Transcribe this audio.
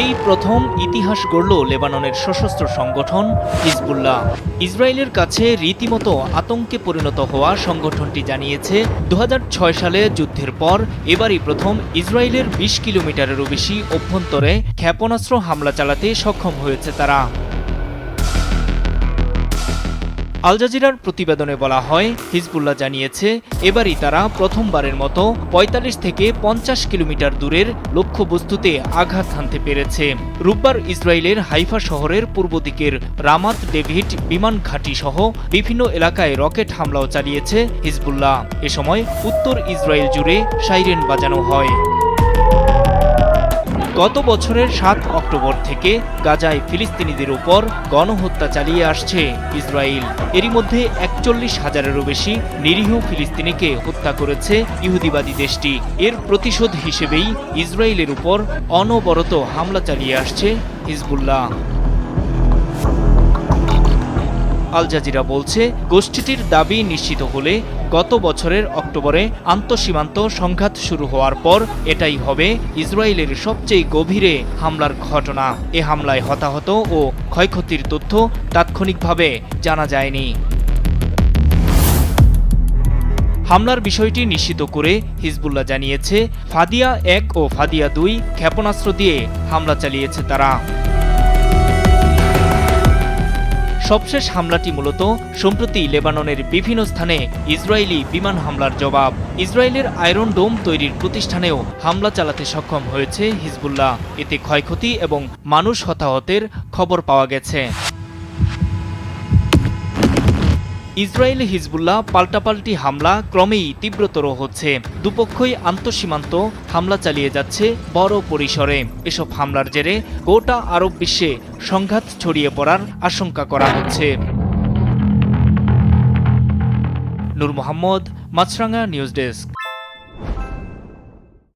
এই প্রথম ইতিহাস গড়ল লেবাননের সশস্ত্র সংগঠন হিজবুল্লাহ। ইসরায়েলের কাছে রীতিমতো আতঙ্কে পরিণত হওয়া সংগঠনটি জানিয়েছে দু হাজার ছয় সালে যুদ্ধের পর এবারই প্রথম ইসরায়েলের বিশ কিলোমিটারেরও বেশি অভ্যন্তরে ক্ষেপণাস্ত্র হামলা চালাতে সক্ষম হয়েছে তারা। আল জাজিরার প্রতিবেদনে বলা হয়, হিজবুল্লাহ জানিয়েছে, এবারই তারা প্রথমবারের মতো ৪৫ থেকে পঞ্চাশ কিলোমিটার দূরের লক্ষ্যবস্তুতে আঘাত হানতে পেরেছে। রোববার ইসরায়েলের হাইফা শহরের পূর্ব দিকের রামাত ডেভিড বিমান ঘাঁটি সহ বিভিন্ন এলাকায় রকেট হামলাও চালিয়েছে হিজবুল্লাহ। এ সময় উত্তর ইসরায়েল জুড়ে সাইরেন বাজানো হয়। গত বছরের সাত অক্টোবর থেকে গাজায় ফিলিস্তিনিদের উপর গণহত্যা চালিয়ে আসছে ইসরায়েল। এরই মধ্যে একচল্লিশ হাজারেরও বেশি নিরীহ ফিলিস্তিনিকে হত্যা করেছে ইহুদিবাদী দেশটি। এর প্রতিশোধ হিসেবেই ইসরায়েলের উপর অনবরত হামলা চালিয়ে আসছে হিজবুল্লাহ। আল জাজিরা বলছে, গোষ্ঠীটির দাবি নিশ্চিত হলে গত বছরের অক্টোবরে আন্তঃসীমান্ত সংঘাত শুরু হওয়ার পর এটাই হবে ইসরায়েলের সবচেয়ে গভীরে হামলার ঘটনা। এ হামলায় হতাহত ও ক্ষয়ক্ষতির তথ্য তাৎক্ষণিকভাবে জানা যায়নি। হামলার বিষয়টি নিশ্চিত করে হিজবুল্লাহ জানিয়েছে, ফাদিয়া এক ও ফাদিয়া দুই ক্ষেপণাস্ত্র দিয়ে হামলা চালিয়েছে তারা। সবশেষ হামলাটি মূলত সম্প্রতি লেবাননের বিভিন্ন স্থানে ইসরায়েলি বিমান হামলার জবাব। ইসরায়েলের আয়রন ডোম তৈরির প্রতিষ্ঠানেও হামলা চালাতে সক্ষম হয়েছে হিজবুল্লাহ। এতে ক্ষয়ক্ষতি এবং মানুষ হতাহতের খবর পাওয়া গেছে। ইসরায়েল হিজবুল্লাহ পাল্টাপাল্টি হামলা ক্রমেই তীব্রতর হচ্ছে। দুপক্ষই আন্তঃসীমান্ত হামলা চালিয়ে যাচ্ছে বড় পরিসরে। এসব হামলার জেরে গোটা আরব বিশ্বে সংঘাত ছড়িয়ে পড়ার আশঙ্কা করা হচ্ছে। Nur Mohammad Maasranga news desk.